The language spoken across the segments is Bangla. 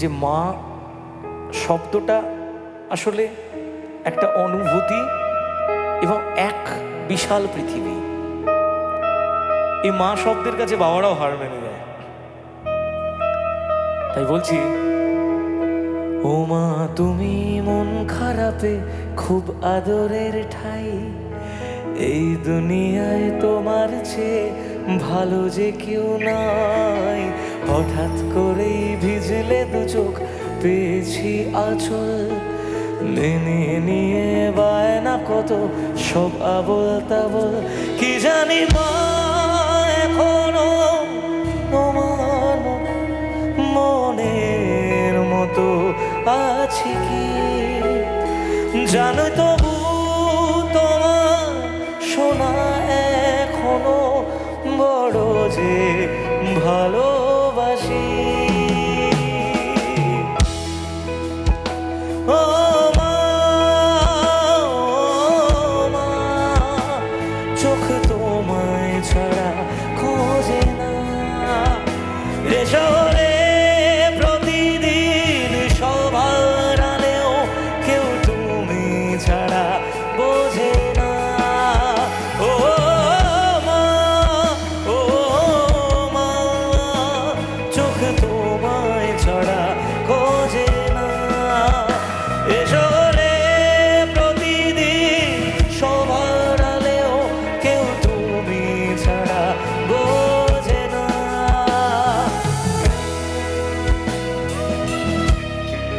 যে মা শব্দটা আসলে একটা অনুভূতি এবং এক বিশাল পৃথিবী। এই মা শব্দের কাছে বাবারাও হার মেনে যায় তাই বলছি, ও মা, তুমি মন খারাপে খুব আদরের ঠাই। এই দুনিয়ায় তোমার চেয়ে ভালো যে কেউ নাই। হঠাৎ করেই ভিজলে দু চোখ, পেয়েছি আচল। মেনে নিয়ে বায়না কত, সব আবল তাবল। কি জানি মা, এখনও তোমার মনের মতো আছি কি? জানো তবু তোমার শোনা এখনও বড় যে ভালোবাসি 列车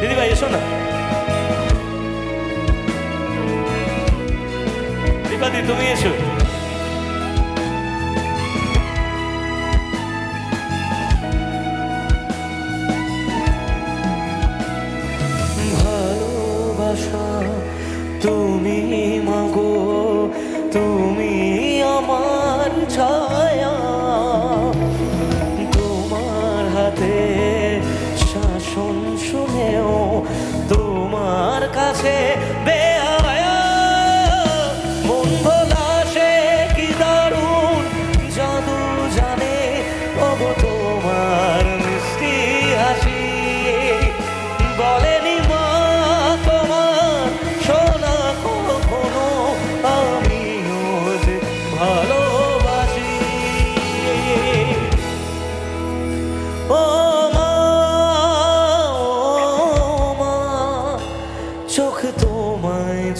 দিদি ভাই এসো না। দীপাদি তুমি এসো। ভালোবাসা তুমি মাগো তুমি আমার ছায়া।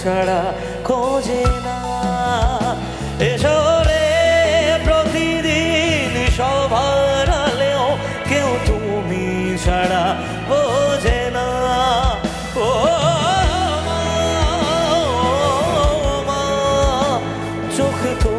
ছাড়া খোঁজে না। এসরে প্রতিদিন সবার আলেও কেউ তুমি ছাড়া বোঝে না। ও মা, চোখ তো